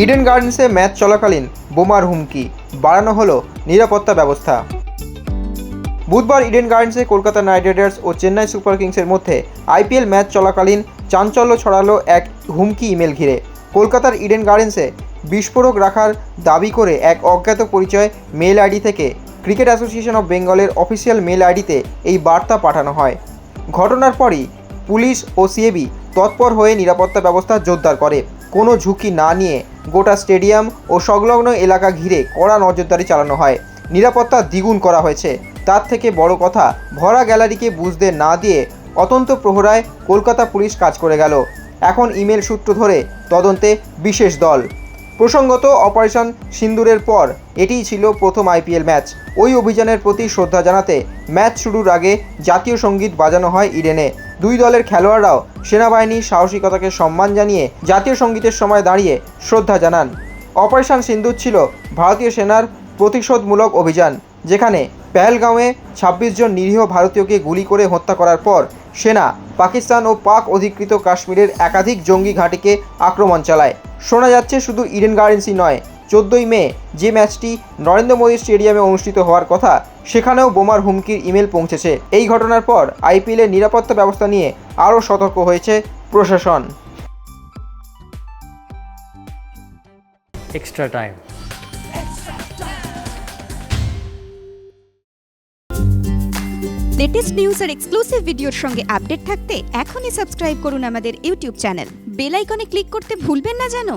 Eden গার্ডেন্সে match চলাকালীন বোমার হুমকি, বাড়ানো হলো নিরাপত্তা ব্যবস্থা। বুধবার ইডেন গার্ডেন্সে কলকাতা নাইট রাইডার্স ও চেন্নাই সুপার কিংসের মধ্যে আইপিএল ম্যাচ চলাকালীন চাঞ্চল্য ছড়ালো এক হুমকি ইমেল ঘিরে। কলকাতার ইডেন গার্ডেন্সে বিস্ফোরক রাখার দাবি করে এক অজ্ঞাত পরিচয় মেল আইডি থেকে। ক্রিকেট অ্যাসোসিয়েশন অফ বেঙ্গলের অফিসিয়াল মেল আইডিতে এই বার্তা পাঠানো হয়। ঘটনার পরই পুলিশ ও সিএবি তৎপর হয়ে নিরাপত্তা ব্যবস্থা জোরদার করে। কোনো ঝুঁকি না নিয়ে গোটা স্টেডিয়াম ও সংলগ্ন এলাকা ঘিরে কড়া নজরদারি চালানো হয়। নিরাপত্তা দ্বিগুণ করা হয়েছে। তার থেকে বড় কথা, ভরা গ্যালারিকে বুঝতে না দিয়ে অতন্ত প্রহরায় কলকাতা পুলিশ কাজ করে গেল। এখন ইমেল সূত্র ধরে তদন্তে বিশেষ দল। প্রসঙ্গত, অপারেশন সিন্দুরের পর এটিই ছিল প্রথম আইপিএল ম্যাচ। ওই অভিযানের প্রতি শ্রদ্ধা জানাতে ম্যাচ শুরুর আগে জাতীয় সংগীত বাজানো হয় ইডেনে। দুই দলের খেলোয়াড়রাও সেনাবাহিনীর সাহসিকতাকে সম্মান জানিয়ে জাতীয় সঙ্গীতের সময় দাঁড়িয়ে শ্রদ্ধা জানান। অপারেশন সিন্দুর ছিল ভারতীয় সেনার প্রতিশোধমূলক অভিযান, যেখানে পেহেলগাঁওয়ে ছাব্বিশ জন নিরীহ ভারতীয়কে গুলি করে হত্যা করার পর সেনা পাকিস্তান ও পাক অধিকৃত কাশ্মীরের একাধিক জঙ্গি ঘাঁটিকে আক্রমণ চালায়। শোনা যাচ্ছে শুধু ইডেন গার্ডেন্সই নয় চোদ্দোই মে যে ম্যাচটি নরেন্দ্র মোদী স্টেডিয়ামে অনুষ্ঠিত হওয়ার কথা সেখানেও বোমার হুমকির ইমেল পৌঁছেছে। এই ঘটনার পর আইপিএলের নিরাপত্তা ব্যবস্থা নিয়ে আরও সতর্ক হয়েছে প্রশাসন। Extra time. লেটেস্ট নিউজ আর এক্সক্লুসিভ ভিডিওর সঙ্গে আপডেট থাকতে এখনই সাবস্ক্রাইব করুন আমাদের ইউটিউব চ্যানেল বেল আইকনে ক্লিক করতে ভুলবেন না জানো?